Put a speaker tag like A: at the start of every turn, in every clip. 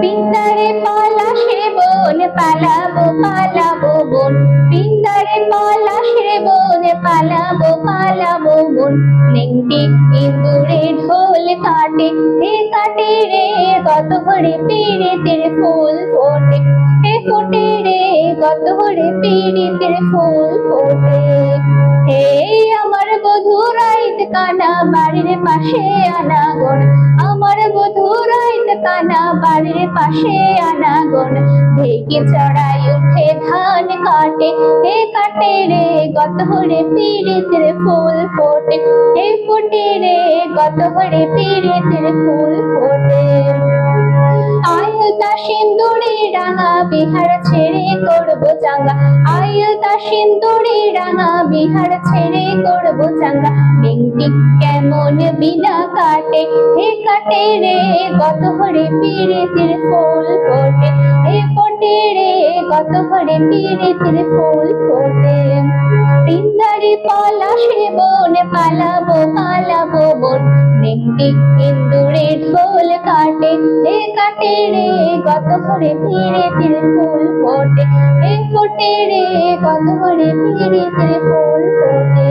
A: পিন্দারে পলাশে বন পালাবো পালাবো বন। পিন্দারে পলাশে বন পালাবো পালাবো বন। নেংটি ইন্দুরে ঢোল কাটে হে কাটে রে কত ঘরে পিড়িতের ফুল ফোটে। হে ফোটে রে কত ঘরে পিড়িতের ফুল ফোটে। হে আমার বধু রাইত কানা, বাড়ির পাশে বধু রাইত কানা বাড়ির পাশে আনাগন ঢেকে চড়াই উঠে ধান কাটে। হে কাটে রে গত হরে পীড়িতের ফুল ফোটে। হে ফোটে রে গত হরে পীড়িতের ফুল ফোটে। আয়তা বিহার ছেড়ে করব চাঙ্গা। আয়তা বিহার ছেড়ে করব চাঙ্গা। কেমন বিনা কাটে, হে কাটে রে কত হরে ফুল ফোটে। হে ফোটে রে কত হরে ফুল ফোটে। বন পালাবো পালাবো বন। নিংটি ইন্দুরে ঢোল কাটে হে কাটে রে, কত করে ফিরে ফিরে ফুল ফোটে। হে ফোটে রে, কত করে ফিরে ফিরে ফুল ফোটে।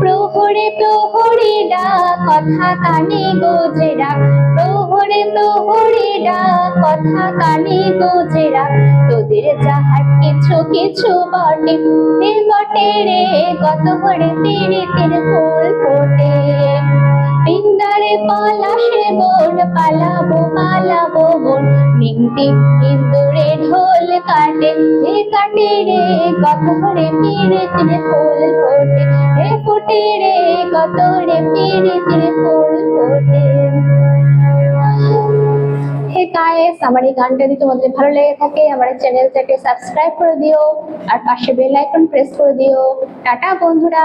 A: প্রহরে প্রহরে ডাক, কথা কানে গোজেরা প্রহরে প্রহরে ডাক, কথা কানে গোজেরা তোদের যাহার কিছু কিছু বটে হে বটে রে, কত করে তীরে তীরে ফুল ফোটে। পিন্দারে বন পালাবো পালাবো বন নিংটি ইন্দুরে ঢোল কাটে হে কাটে রে কত করে পিড়ে তীরে ফুল ফোটে হে ফোটে রে কত রে পিড়ে তীরে ফুল ফোটে। হে গাইস আমার এই গানটা যদি তোমাদের ভালো লেগে থাকে, আমার চ্যানেলটাকে সাবস্ক্রাইব করে দিও, আর পাশে বেল আইকন প্রেস করে দিও। টাটা বন্ধুরা।